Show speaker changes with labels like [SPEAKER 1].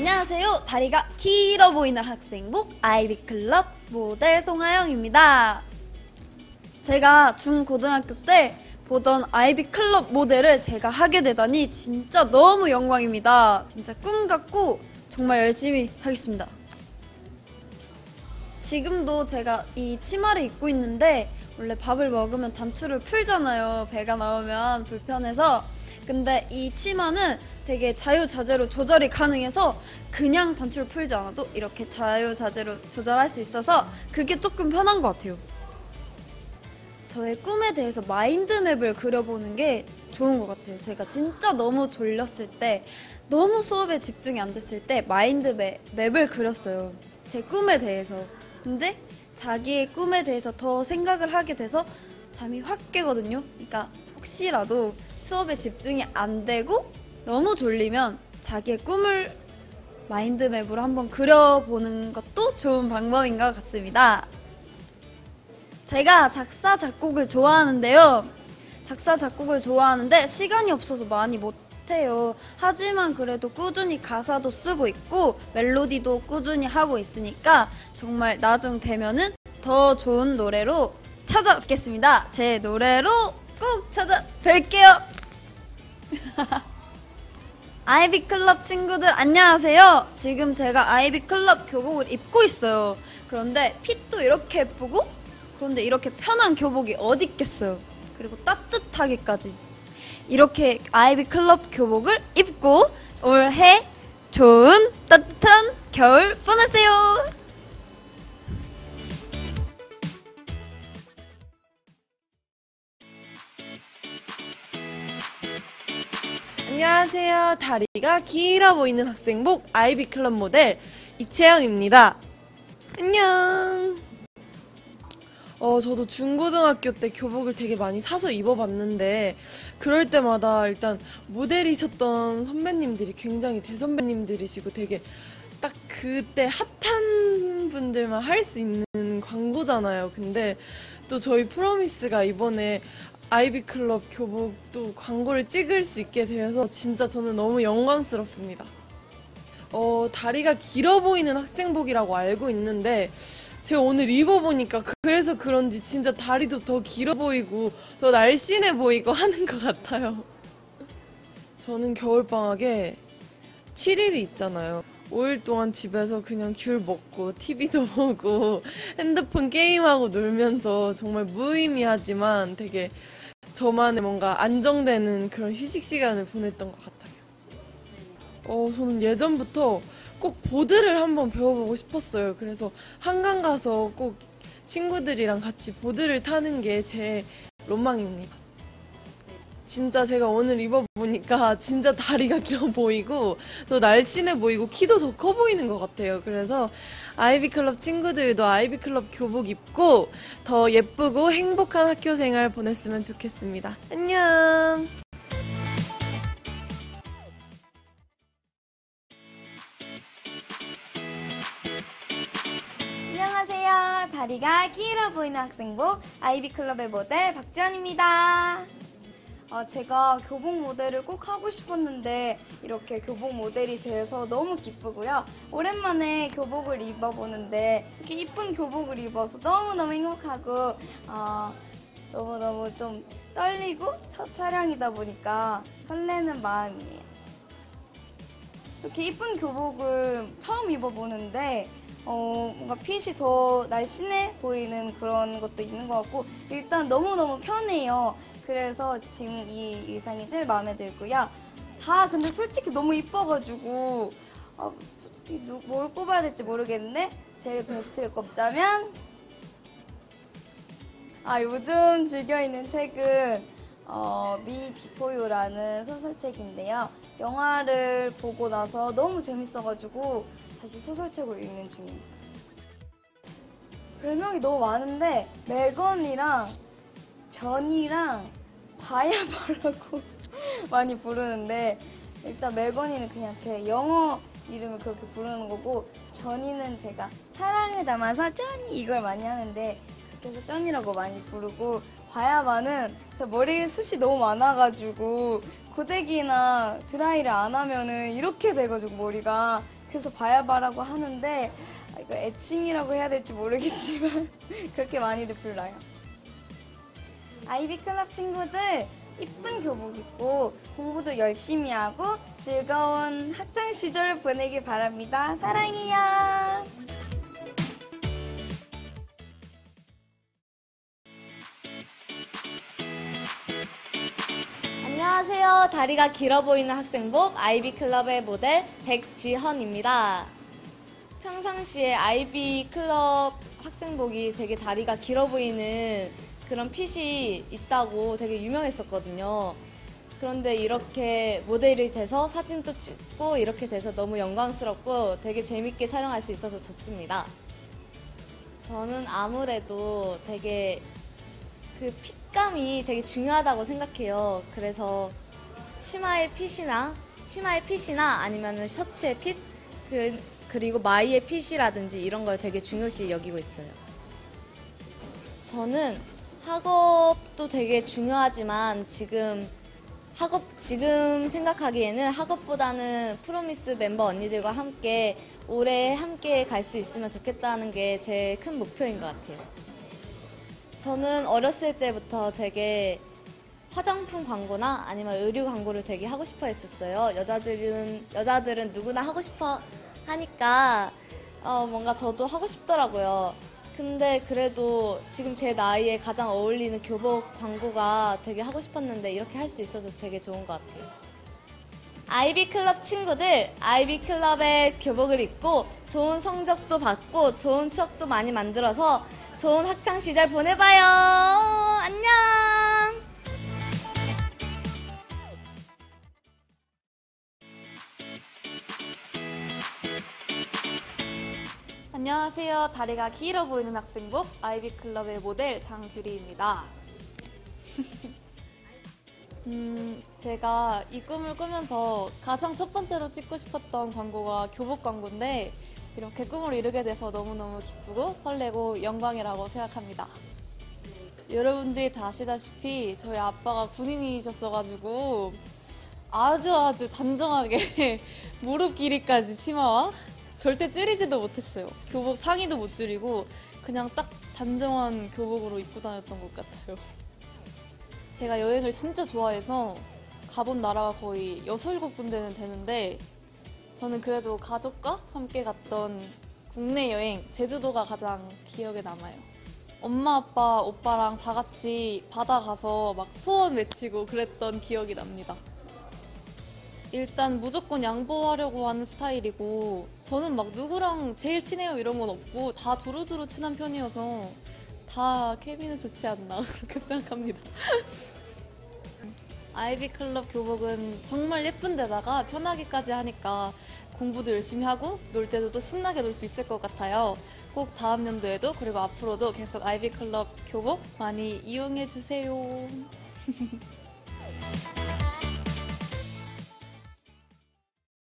[SPEAKER 1] 안녕하세요. 다리가 길어 보이는 학생복 아이비클럽 모델 송하영입니다. 제가 중고등학교 때 보던 아이비클럽 모델을 제가 하게 되다니 진짜 너무 영광입니다. 진짜 꿈 같고 정말 열심히 하겠습니다. 지금도 제가 이 치마를 입고 있는데 원래 밥을 먹으면 단추를 풀잖아요. 배가 나오면 불편해서. 근데 이 치마는 되게 자유자재로 조절이 가능해서 그냥 단추를 풀지 않아도 이렇게 자유자재로 조절할 수 있어서 그게 조금 편한 것 같아요. 저의 꿈에 대해서 마인드맵을 그려보는 게 좋은 것 같아요. 제가 진짜 너무 졸렸을 때, 너무 수업에 집중이 안 됐을 때 마인드맵을 그렸어요. 제 꿈에 대해서. 근데 자기의 꿈에 대해서 더 생각을 하게 돼서 잠이 확 깨거든요. 그러니까 혹시라도 수업에 집중이 안 되고 너무 졸리면 자기의 꿈을 마인드맵으로 한번 그려보는 것도 좋은 방법인 것 같습니다. 제가 작사, 작곡을 좋아하는데요. 작사, 작곡을 좋아하는데 시간이 없어서 많이 못해요. 하지만 그래도 꾸준히 가사도 쓰고 있고 멜로디도 꾸준히 하고 있으니까 정말 나중 되면은 더 좋은 노래로 찾아뵙겠습니다. 제 노래로 꼭 찾아뵐게요. 아이비클럽 친구들 안녕하세요. 지금 제가 아이비클럽 교복을 입고 있어요. 그런데 핏도 이렇게 예쁘고 그런데 이렇게 편한 교복이 어디 있겠어요. 그리고 따뜻하게까지 이렇게 아이비클럽 교복을 입고 올해 좋은 따뜻한 겨울 보내세요.
[SPEAKER 2] 안녕하세요. 다리가 길어 보이는 학생복 아이비클럽 모델 이채영입니다. 안녕. 어, 저도 중고등학교 때 교복을 되게 많이 사서 입어봤는데, 그럴 때마다 일단 모델이셨던 선배님들이 굉장히 대선배님들이시고 되게 딱 그때 핫한 분들만 할 수 있는 광고잖아요. 근데 또 저희 프로미스가 이번에 아이비클럽 교복도 광고를 찍을 수 있게 되어서 진짜 저는 너무 영광스럽습니다. 어, 다리가 길어 보이는 학생복이라고 알고 있는데 제가 오늘 입어보니까 그래서 그런지 진짜 다리도 더 길어 보이고 더 날씬해 보이고 하는 것 같아요. 저는 겨울방학에 7일이 있잖아요. 5일 동안 집에서 그냥 귤 먹고 TV도 보고 핸드폰 게임하고 놀면서 정말 무의미하지만 되게 저만의 뭔가 안정되는 그런 휴식 시간을 보냈던 것 같아요. 어, 저는 예전부터 꼭 보드를 한번 배워보고 싶었어요. 그래서 한강 가서 꼭 친구들이랑 같이 보드를 타는 게 제 로망입니다. 진짜 제가 오늘 입어보니까 진짜 다리가 길어 보이고 더 날씬해 보이고 키도 더 커 보이는 것 같아요. 그래서 아이비클럽 친구들도 아이비클럽 교복 입고 더 예쁘고 행복한 학교 생활 보냈으면 좋겠습니다. 안녕!
[SPEAKER 3] 안녕하세요. 다리가 길어 보이는 학생복 아이비클럽의 모델 박지연입니다. 어, 제가 교복 모델을 꼭 하고 싶었는데 이렇게 교복 모델이 돼서 너무 기쁘고요. 오랜만에 교복을 입어보는데 이렇게 이쁜 교복을 입어서 너무너무 행복하고 어, 너무너무 좀 떨리고 첫 촬영이다 보니까 설레는 마음이에요. 이렇게 이쁜 교복을 처음 입어보는데 어, 뭔가 핏이 더 날씬해 보이는 그런 것도 있는 것 같고 일단 너무너무 편해요. 그래서 지금 이 의상이 제일 마음에 들고요. 다 근데 솔직히 너무 이뻐가지고 어, 솔직히 누, 뭘 뽑아야 될지 모르겠는데 제일 베스트를 꼽자면 아 요즘 즐겨 읽는 책은 어, 미 비포유라는 소설책인데요. 영화를 보고 나서 너무 재밌어가지고 다시 소설책을 읽는 중입니다. 별명이 너무 많은데 매건이랑 전이랑 바야바라고 많이 부르는데 일단 매건이는 그냥 제 영어 이름을 그렇게 부르는 거고 전이는 제가 사랑을 담아서 쩌니 이걸 많이 하는데 그래서 쩐이라고 많이 부르고 바야바는 제 머리에 숱이 너무 많아가지고 고데기나 드라이를 안 하면은 이렇게 돼가지고 머리가 그래서 바야바라고 하는데 아, 이걸 애칭이라고 해야 될지 모르겠지만 그렇게 많이들 불러요. 아이비 클럽 친구들 이쁜 교복 입고 공부도 열심히 하고 즐거운 학창 시절을 보내길 바랍니다. 사랑해요.
[SPEAKER 4] 안녕하세요. 다리가 길어 보이는 학생복 아이비 클럽의 모델 백지헌입니다. 평상시에 아이비 클럽 학생복이 되게 다리가 길어 보이는 그런 핏이 있다고 되게 유명했었거든요. 그런데 이렇게 모델이 돼서 사진도 찍고 이렇게 돼서 너무 영광스럽고 되게 재밌게 촬영할 수 있어서 좋습니다. 저는 아무래도 되게 그 핏감이 되게 중요하다고 생각해요. 그래서 치마의 핏이나 치마의 핏이나 아니면은 셔츠의 핏, 그 그리고 마이의 핏이라든지 이런 걸 되게 중요시 여기고 있어요. 저는 학업도 되게 중요하지만 지금 학업 지금 생각하기에는 학업보다는 프로미스 멤버 언니들과 함께 오래 함께 갈 수 있으면 좋겠다는 게 제 큰 목표인 것 같아요. 저는 어렸을 때부터 되게 화장품 광고나 아니면 의류 광고를 되게 하고 싶어 했었어요. 여자들은 여자들은 누구나 하고 싶어 하니까 어, 뭔가 저도 하고 싶더라고요. 근데 그래도 지금 제 나이에 가장 어울리는 교복 광고가 되게 하고 싶었는데 이렇게 할 수 있어서 되게 좋은 것 같아요. 아이비 클럽 친구들, 아이비 클럽의 교복을 입고 좋은 성적도 받고 좋은 추억도 많이 만들어서 좋은 학창 시절 보내봐요. 안녕.
[SPEAKER 5] 안녕하세요. 다리가 길어 보이는 학생복 아이비 클럽의 모델 장규리입니다. 음, 제가 이 꿈을 꾸면서 가장 첫 번째로 찍고 싶었던 광고가 교복 광고인데 이렇게 꿈을 이루게 돼서 너무너무 기쁘고 설레고 영광이라고 생각합니다. 여러분들이 다 아시다시피 저희 아빠가 군인이셨어가지고 아주 아주 단정하게 무릎 길이까지 치마와 절대 줄이지도 못했어요. 교복 상의도 못 줄이고 그냥 딱 단정한 교복으로 입고 다녔던 것 같아요. 제가 여행을 진짜 좋아해서 가본 나라가 거의 여섯 일곱 군데는 되는데 저는 그래도 가족과 함께 갔던 국내 여행 제주도가 가장 기억에 남아요. 엄마 아빠 오빠랑 다 같이 바다 가서 막 소원 외치고 그랬던 기억이 납니다. 일단 무조건 양보하려고 하는 스타일이고 저는 막 누구랑 제일 친해요 이런 건 없고 다 두루두루 친한 편이어서 다 케미는 좋지 않나 그렇게 생각합니다. 아이비 클럽 교복은 정말 예쁜 데다가 편하기까지 하니까 공부도 열심히 하고 놀 때도 또 신나게 놀 수 있을 것 같아요. 꼭 다음 연도에도 그리고 앞으로도 계속 아이비 클럽 교복 많이 이용해 주세요.